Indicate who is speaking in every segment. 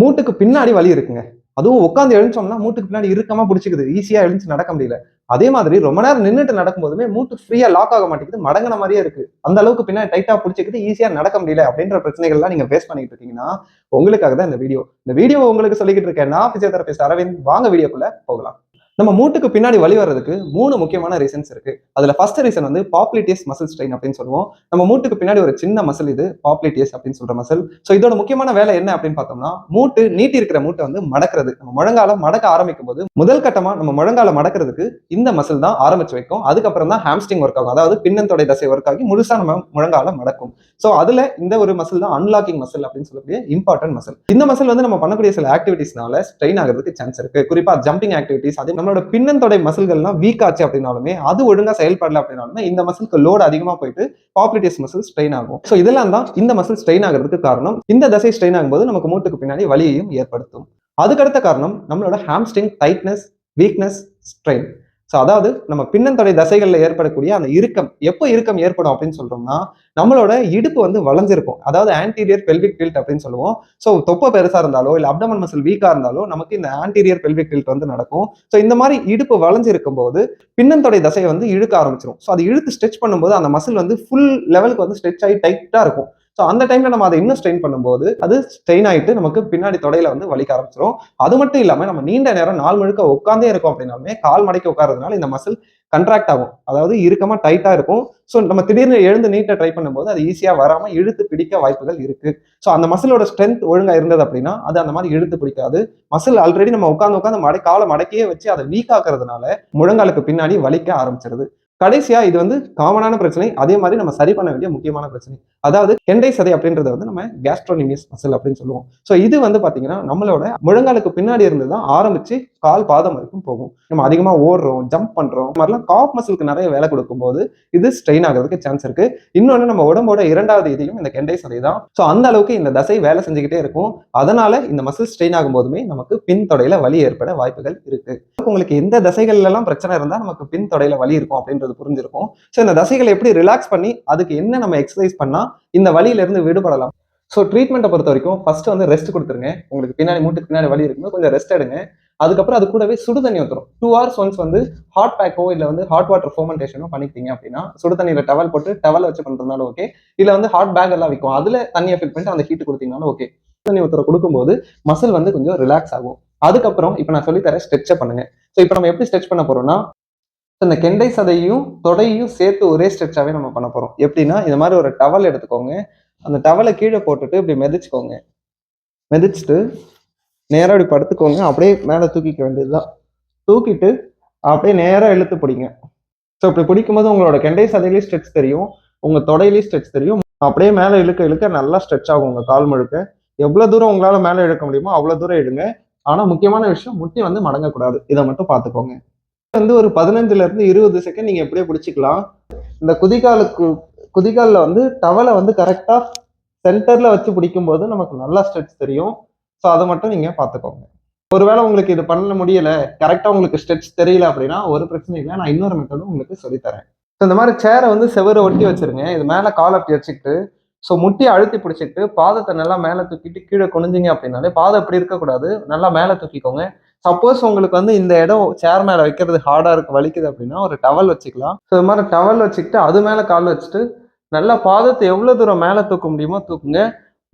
Speaker 1: மூட்டுக்கு பின்னாடி வலி இருக்குங்க. அதுவும் உட்காந்து எழுந்தோம்னா மூட்டுக்கு பின்னாடி இறுக்கமா பிடிச்சிக்குது. ஈஸியா எழுந்து நடக்க முடியல. அதே மாதிரி ரொம்ப நேரம் நின்றுட்டு நடக்கும்போதுமே மூட்டு ஃப்ரீயா லாக் ஆக மாட்டேங்குது. மடங்கின மாதிரியே இருக்கு. அந்த அளவுக்கு பின்னாடி டைட்டா பிடிச்சிக்கிது. ஈஸியா நடக்க முடியல அப்படின்ற பிரச்சனைகள்லாம் நீங்க ஃபேஸ் பண்ணிட்டு இருக்கீங்கன்னா உங்களுக்காக தான் இந்த வீடியோ இந்த வீடியோ உங்களுக்கு சொல்லிக்கிட்டு இருக்கேன். நான் பிசியோதெரபிஸ்ட் அரவிந்த். வாங்க வீடியோக்குள்ள போகலாம். நம்ம மூட்டுக்கு பின்னாடி வழி வர்றதுக்கு மூணு முக்கியமான ரீசன்ஸ் இருக்கு. அதுல ஃபர்ஸ்ட் ரீசன் வந்து பாப்லிட்டியஸ் மசில் ஸ்ட்ரெயின் அப்படின்னு சொல்லுவோம். நம்ம மூட்டுக்கு பின்னாடி ஒரு சின்ன மசில் இது பாப்லிட்டியஸ் அப்படின்னு சொல்ற மசில் ஸோ இதோட முக்கியமான வேலை என்ன அப்படின்னு பார்த்தோம்னா மூட்டு நீட்டி இருக்கிற மூட்டை வந்து மடக்கிறது. நம்ம முழங்கால மடக்க ஆரம்பிக்கும் போது முதல் கட்டமா நம்ம முழங்கால மடக்கிறதுக்கு இந்த மசில் தான் ஆரம்பிச்சு வைக்கும். அதுக்கப்புறம் தான் ஹாம்ஸ்டிங் ஒர்க் ஆகும். அதாவது பின்னந்தொடை தசை ஒர்க் ஆகி முழுசா நம்ம முழங்கால மடக்கும். ஸோ அதுல இந்த ஒரு மசில் தான் அன்லாக்கிங் மசில் அப்படின்னு சொல்லக்கூடிய இம்பார்ட்டன்ட் மசில் இந்த மசில் வந்து நம்ம பண்ணக்கூடிய சில ஆக்டிவிட்டிஸ்னால ஸ்ட்ரெயின் ஆகிறதுக்கு சான்ஸ் இருக்கு. குறிப்பா ஜம்பிங் ஆக்டிவிட்டிஸ் அதே நம்மளோட பின்னந்தொடை மசில்கள்லாம் வீக் ஆச்சு அப்படின்னாலுமே அது ஒழுங்கா செயல்படல அப்படின்னாலுமே இந்த மசிலுக்கு லோடு அதிகமாக போயிட்டு பாப்புலேட்டிஸ் மசில் ஸ்ட்ரெயின் ஆகும். ஸோ இதெல்லாம் தான் இந்த மசில் ஸ்ட்ரெயின் ஆகிறதுக்கு காரணம். இந்த தசை ஸ்ட்ரெயின் ஆகும்போது நமக்கு மூட்டுக்கு பின்னாடி வலியையும் ஏற்படுத்தும். அதுக்கடுத்த காரணம் நம்மளோட hamstring tightness weakness strain so அதாவது நம்ம பின்னந்தொடை தசைகளில் ஏற்படக்கூடிய அந்த இறுக்கம் எப்போ இறுக்கம் ஏற்படும் அப்படின்னு சொல்றோம்னா நம்மளோட இடுப்பு வந்து வளைஞ்சிருக்கும். அதாவது ஆன்டீரியர் பெல்விக் டில்ட் அப்படின்னு சொல்லுவோம். ஸோ தொப்பை பெருசா இருந்தாலோ இல்லை அப்டமன் மசில் வீக்கா இருந்தாலோ நமக்கு இந்த ஆன்டீரியர் பெல்விக் டில்ட் வந்து நடக்கும். ஸோ இந்த மாதிரி இடுப்பு வளைஞ்சிருக்கும் போது பின்னந்தொடை தசையை வந்து இழுக்க ஆரம்பிச்சிடும் ஸோ அது இழுத்து ஸ்ட்ரெச் பண்ணும்போது அந்த மசில் வந்து ஃபுல் லெவலுக்கு வந்து ஸ்ட்ரெச் ஆகி டைட்டா இருக்கும். ஸோ அந்த டைம்ல நம்ம அதை இன்னும் ஸ்ட்ரெயின் பண்ணும்போது அது ஸ்ட்ரெயின் ஆயிட்டு நமக்கு பின்னாடி தொடையில வந்து வலிக்க ஆரம்பிச்சிடும் அது மட்டும் இல்லாம நம்ம நீண்ட நேரம் நாள் முழுக்க உட்காந்தே இருக்கும் அப்படின்னாலுமே கால் மடக்கி உட்காரதுனால இந்த மசில் கண்ட்ராக்ட் ஆகும். அதாவது இறுக்கமா டைட்டா இருக்கும். ஸோ நம்ம திடீர்னு எழுந்து நீட்ட ட்ரை பண்ணும்போது அது ஈஸியா வராம இழுத்து பிடிக்க வாய்ப்புகள் இருக்கு. ஸோ அந்த மசிலோட ஸ்ட்ரென்த் ஒழுங்கா இருந்தது அப்படின்னா அது அந்த மாதிரி இழுத்து பிடிக்காது. மசில் ஆல்ரெடி நம்ம உட்காந்து உட்காந்து மடை காலை மடக்கியே வச்சு அதை வீக் ஆக்குறதுனால முழங்காலுக்கு பின்னாடி வலிக்க ஆரம்பிச்சிருது. கடைசியா இது வந்து காமனான பிரச்சனை. அதே மாதிரி நம்ம சரி பண்ண வேண்டிய முக்கியமான பிரச்சனை. அதாவது கெண்டை சதை அப்படின்றத வந்து நம்ம கேஸ்ட்ரோனிமியஸ் மசில் அப்படின்னு சொல்லுவோம். ஸோ இது வந்து பார்த்தீங்கன்னா நம்மளோட முழங்காலுக்கு பின்னாடி இருந்து தான் ஆரம்பிச்சு கால் பாதம் வரைக்கும் போகும். நம்ம அதிகமாக ஓடுறோம் ஜம்ப் பண்ணுறோம் மாதிரிலாம் காப் மசிலுக்கு நிறைய வேலை கொடுக்கும்போது இது ஸ்ட்ரெயின் ஆகிறதுக்கு சான்ஸ் இருக்கு. இன்னொன்று நம்ம உடம்போட இரண்டாவது இதையும் இந்த கெண்டை சதை தான். ஸோ அந்த அளவுக்கு இந்த தசை வேலை செஞ்சுக்கிட்டே இருக்கும். அதனால இந்த மசில் ஸ்ட்ரெயின் ஆகும் போதுமே நமக்கு பின்தொடையில வலி ஏற்பட வாய்ப்புகள் இருக்கு. உங்களுக்கு எந்த தசைகள்லாம் பிரச்சனை இருந்தால் நமக்கு பின்தொடையில வலி இருக்கும் அப்படின்றது புரிஞ்சிருக்கும். ஸோ இந்த தசைகளை எப்படி ரிலாக்ஸ் பண்ணி அதுக்கு என்ன நம்ம எக்ஸசைஸ் பண்ணால் இந்த வலியில இருந்து விடுபடலாம் ஸோ ட்ரீட்மெண்ட்டை பொறுத்த வரைக்கும் ஃபர்ஸ்ட் வந்து ரெஸ்ட் கொடுத்துருங்க. உங்களுக்கு பின்னாடி மூட்டுக்கு பின்னாடி வலி இருக்கும்போது கொஞ்சம் ரெஸ்ட் எடுங்க. அதுக்கப்புறம் அது கூடவே சுடு தண்ணி ஊற்றுரும் டூ ஹவர்ஸ் ஒன்ஸ் வந்து ஹாட் பேக்கோ இல்லை வந்து ஹாட் வாட்டர் ஃபோமெண்டேஷனோ பண்ணிக்கிட்டீங்க அப்படின்னா சுடு தண்ணியில் டவல் போட்டு டவல் வச்சு பண்ணுறதுனாலும் ஓகே இல்லை வந்து ஹாட் பேக் எல்லாம் விற்கும் அதில் தண்ணியை ஃபில் பண்ணிட்டு அந்த ஹீட் கொடுத்தீங்கனாலும் ஓகே தண்ணி ஊற்றுற கொடுக்கும்போது மசில் வந்து கொஞ்சம் ரிலாக்ஸ் ஆகும். அதுக்கப்புறம் இப்போ நான் சொல்லித்தரேன் ஸ்ட்ரெச்சை பண்ணுங்க. ஸோ இப்போ நம்ம எப்படி ஸ்ட்ரெச் பண்ண போறோம்னா இந்த கெண்டை சதையும் தொடையும் சேர்த்து ஒரே ஸ்ட்ரெச்சாகவே நம்ம பண்ண போகிறோம் எப்படின்னா இந்த மாதிரி ஒரு டவல் எடுத்துக்கோங்க. அந்த டவலை கீழே போட்டுட்டு இப்படி மிதிச்சுக்கோங்க. மிதிச்சுட்டு நேராக இப்படி படுத்துக்கோங்க. அப்படியே மேலே தூக்கிக்க வேண்டியதுதான். தூக்கிட்டு அப்படியே நேராக இழுத்து பிடிங்க. ஸோ இப்படி பிடிக்கும் போது உங்களோட கெண்டை சதையிலையும் ஸ்ட்ரெச் தெரியும். உங்கள் தொடையிலையும் ஸ்ட்ரெச் தெரியும். அப்படியே மேலே இழுக்க இழுக்க நல்லா ஸ்ட்ரெச் ஆகும் உங்கள் கால் முழுக்க. எவ்வளோ தூரம் உங்களால் மேலே இழுக்க முடியுமோ அவ்வளோ தூரம் இழுங்க. ஆனால் முக்கியமான விஷயம் முட்டி வந்து மடங்கக்கூடாது. இதை மட்டும் பார்த்துக்கோங்க. வந்து ஒரு பதினஞ்சுல இருந்து இருபது செகண்ட் நீங்க எப்படியே பிடிச்சிக்கலாம். இந்த குதிகாலுக்கு குதிகாலில் வந்து டவலை வந்து கரெக்டா சென்டர்ல வச்சு பிடிக்கும் போது நமக்கு நல்லா ஸ்ட்ரெச் தெரியும். ஸோ அதை மட்டும் நீங்க பார்த்துக்கோங்க. ஒருவேளை உங்களுக்கு இது பண்ண முடியல கரெக்டா உங்களுக்கு ஸ்ட்ரெச் தெரியல அப்படின்னா ஒரு பிரச்சனை இல்லை. நான் இன்னொரு மெத்தடும் உங்களுக்கு சொல்லித்தரேன். ஸோ இந்த மாதிரி சேரை வந்து செவரை ஒட்டி வச்சிருங்க. இது மேலே கால் அப்படி வச்சுக்கிட்டு ஸோ முட்டியை அழுத்தி பிடிச்சிட்டு பாதத்தை நல்லா மேலே தூக்கிட்டு கீழே குனிஞ்சிங்க அப்படின்னாலே பாதம் இப்படி இருக்கக்கூடாது. நல்லா மேலே தூக்கிக்கோங்க. சப்போஸ் உங்களுக்கு வந்து இந்த இடம் சேர் மேலே வைக்கிறது ஹார்டாக இருக்கு வலிக்குது அப்படின்னா ஒரு டவல் வச்சுக்கலாம். ஸோ இது மாதிரி டவல் வச்சுக்கிட்டு அது மேலே கால் வச்சுட்டு நல்லா பாதத்தை எவ்வளோ தூரம் மேலே தூக்க முடியுமோ தூக்குங்க.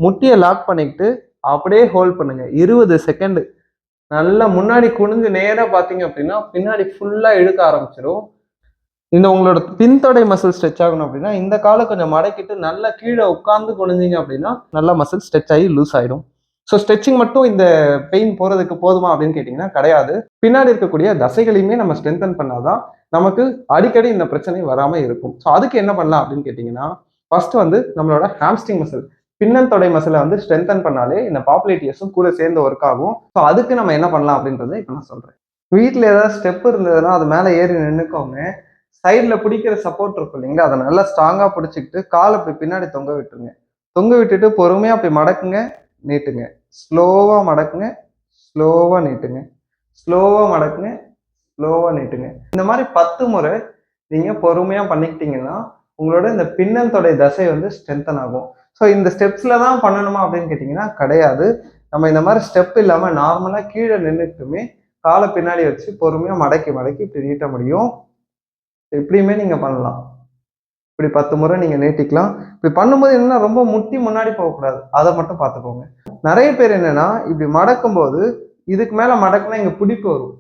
Speaker 1: முட்டியை லாக் பண்ணிக்கிட்டு அப்படியே ஹோல்ட் பண்ணுங்க. இருபது செகண்டு நல்லா முன்னாடி குனிஞ்சு நேராக பார்த்தீங்க அப்படின்னா பின்னாடி ஃபுல்லாக இழுக்க ஆரம்பிச்சிடும் இந்த உங்களோட பின்தொடை மசில் ஸ்ட்ரெச் ஆகணும் அப்படின்னா இந்த காலை கொஞ்சம் மடக்கிட்டு நல்லா கீழே உட்காந்து குனிஞ்சிங்க அப்படின்னா நல்லா மசில் ஸ்ட்ரெச் ஆகி லூஸ் ஆகிடும் ஸோ ஸ்ட்ரெச்சிங் மட்டும் இந்த பெயின் போகிறதுக்கு போதுமா அப்படின்னு கேட்டிங்கன்னா கிடையாது. பின்னாடி இருக்கக்கூடிய தசைகளையுமே நம்ம ஸ்ட்ரென்தன் பண்ணாதான் நமக்கு அடிக்கடி இந்த பிரச்சனை வராமல் இருக்கும். ஸோ அதுக்கு என்ன பண்ணலாம் அப்படின்னு கேட்டிங்கன்னா ஃபர்ஸ்ட் வந்து நம்மளோட ஹாம்ஸ்டிங் மசில் பின்னந்தொடை மசிலை வந்து ஸ்ட்ரென்தன் பண்ணாலே இந்த பாப்புலேட்டியஸும் கூட சேர்ந்து ஒர்க் ஆகும். ஸோ அதுக்கு நம்ம என்ன பண்ணலாம் அப்படின்றத இப்போ நான் சொல்கிறேன் வீட்டில் ஏதாவது ஸ்டெப் இருந்ததுன்னா அது மேலே ஏறி நின்றுக்கோங்க சைடில் பிடிக்கிற சப்போர்ட் இருக்கும் இல்லைங்களா? அதை நல்லா ஸ்ட்ராங்காக பிடிச்சிக்கிட்டு காலை அப்படி பின்னாடி தொங்க விட்டுருங்க. தொங்க விட்டுட்டு பொறுமையாக அப்படி மடக்குங்க. நீட்டுங்க. ஸ்லோவாக மடக்குங்க ஸ்லோவாக நீட்டுங்க. ஸ்லோவாக மடக்குங்க ஸ்லோவாக நீட்டுங்க. இந்த மாதிரி பத்து முறை நீங்கள் பொறுமையாக பண்ணிக்கிட்டீங்கன்னா உங்களோட இந்த பின்னல் தொடை தசை வந்து ஸ்ட்ரென்தன் ஆகும். ஸோ இந்த ஸ்டெப்ஸில் தான் பண்ணணுமா அப்படின்னு கேட்டிங்கன்னா கிடையாது. நம்ம இந்த மாதிரி ஸ்டெப் இல்லாமல் நார்மலாக கீழே நின்றுட்டுமே காலை பின்னாடி வச்சு பொறுமையாக மடக்கி மடக்கி இப்படி நீட்ட முடியும். இப்படியுமே நீங்கள் பண்ணலாம். இப்படி பத்து முறை நீங்கள் நீட்டிக்கலாம். இப்படி பண்ணும்போது என்னென்னா ரொம்ப முட்டி முன்னாடி போகக்கூடாது. அதை மட்டும் பார்த்துக்கோங்க. நிறைய பேர் என்னென்னா இப்படி மடக்கும்போது இதுக்கு மேலே மடக்குனா இங்கே பிடிப்பு வரும்.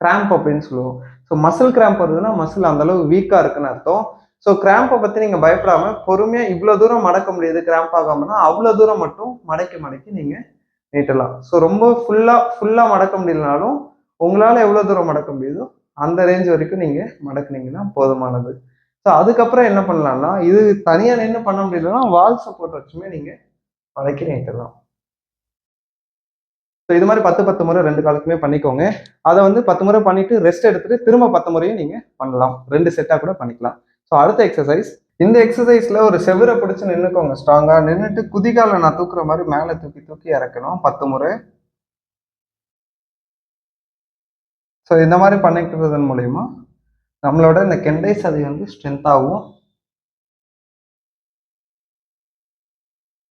Speaker 1: கிராம்ப் அப்படின்னு சொல்லுவோம். ஸோ மசில் கிராம்ப் வருதுன்னா மசில் அந்தளவு வீக்காக இருக்குன்னு அர்த்தம். ஸோ கிராம்பை பற்றி நீங்கள் பயப்படாமல் பொறுமையாக இவ்வளோ தூரம் மடக்க முடியுது கிராம்ப் ஆகாமல்னா அவ்வளோ தூரம் மட்டும் மடக்கி மடக்கி நீங்கள் நீட்டலாம். ஸோ ரொம்ப ஃபுல்லாக ஃபுல்லாக மடக்க முடியலனாலும் உங்களால் எவ்வளோ தூரம் மடக்க முடியுதோ அந்த ரேஞ்ச் வரைக்கும் நீங்கள் மடக்குனீங்கன்னா போதுமானது. ஸோ அதுக்கப்புறம் என்ன பண்ணலாம்னா இது தனியாக நின்று பண்ண முடியலன்னா வால் சப்போர்ட் வச்சுமே நீங்கள் மடக்கி நீட்டலாம் ஸோ இது மாதிரி பத்து பத்து முறை ரெண்டு காலுக்குமே பண்ணிக்கோங்க. அதை வந்து பத்து முறை பண்ணிட்டு ரெஸ்ட் எடுத்துட்டு திரும்ப பத்து முறையும் நீங்கள் பண்ணலாம். ரெண்டு செட்டாக கூட பண்ணிக்கலாம். ஸோ அடுத்த எக்ஸசைஸ் இந்த எக்ஸசைஸில் ஒரு செவரை பிடிச்சி நின்றுக்கோங்க ஸ்ட்ராங்காக நின்றுட்டு குதிகால நான் தூக்குற மாதிரி மேலே தூக்கி தூக்கி இறக்கணும். பத்து முறை. ஸோ இந்த மாதிரி பண்ணிக்கிறதன் மூலயமா நம்மளோட இந்த கெண்டை சதை வந்து ஸ்ட்ரென்த் ஆகும்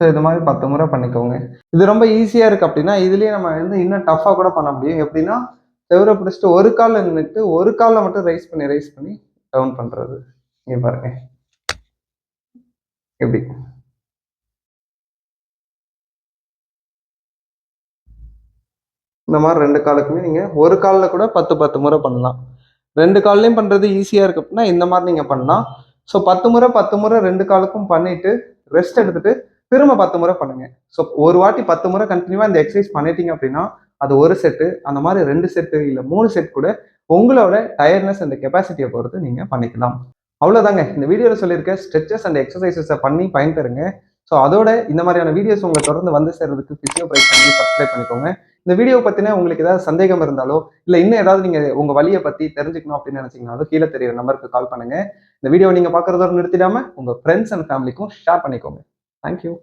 Speaker 1: ஸோ இது மாதிரி பத்து முறை பண்ணிக்கோங்க. இது ரொம்ப ஈஸியாக இருக்குது அப்படின்னா இதுலேயே நம்ம வந்து இன்னும் டஃப்பாக கூட பண்ண முடியும். எப்படின்னா செவரை பிடிச்சிட்டு ஒரு காலில் நின்றுட்டு ஒரு காலில் மட்டும் ரைஸ் பண்ணி ரைஸ் பண்ணி டவுன் பண்ணுறது இங்கே பாருங்க. எப்படி இந்த மாதிரி ரெண்டு காலுக்குமே நீங்கள் ஒரு காலில் கூட பத்து பத்து முறை பண்ணலாம். ரெண்டு கால்லையும் பண்ணுறது ஈஸியாக இருக்கு அப்படின்னா இந்த மாதிரி நீங்கள் பண்ணலாம் ஸோ பத்து முறை பத்து முறை ரெண்டு காலுக்கும் பண்ணிட்டு ரெஸ்ட் எடுத்துட்டு திரும்ப பத்து முறை பண்ணுங்க. ஸோ ஒரு வாட்டி பத்து முறை கண்டினியூவாக இந்த எக்ஸசைஸ் பண்ணிட்டீங்க அப்படின்னா அது ஒரு செட்டு அந்த மாதிரி ரெண்டு செட்டு இல்லை மூணு செட் கூட உங்களோட டயர்னஸ் அந்த கெப்பாசிட்டியை பொறுத்து நீங்கள் பண்ணிக்கலாம். அவ்வளோதாங்க இந்த வீடியோவில் சொல்லியிருக்க ஸ்ட்ரெச்சஸ் அண்ட் எக்ஸசைசஸை பண்ணி பயன் தருங்க. ஸோ அதோட இந்த மாதிரியான வீடியோஸ் உங்களை தொடர்ந்து வந்து சேர்றதுக்கு பிசியோ பிரைஸ் பண்ணி சப்ஸ்கிரைப் பண்ணிக்கோங்க. இந்த வீடியோ பற்றின உங்களுக்கு ஏதாவது சந்தேகம் இருந்தாலோ இல்லை இன்னும் ஏதாவது நீங்கள் உங்கள் வழியை பற்றி தெரிஞ்சுக்கணும் அப்படின்னு நினச்சிங்கனாலும் கீழே தெரியுற நம்பருக்கு கால் பண்ணுங்கள் இந்த வீடியோ நீங்கள் பார்க்குறதோட நிறுத்திடாமல் உங்கள் ஃப்ரெண்ட்ஸ் அண்ட் ஃபேமிலிக்கும் ஷேர் பண்ணிக்கோங்க. Thank you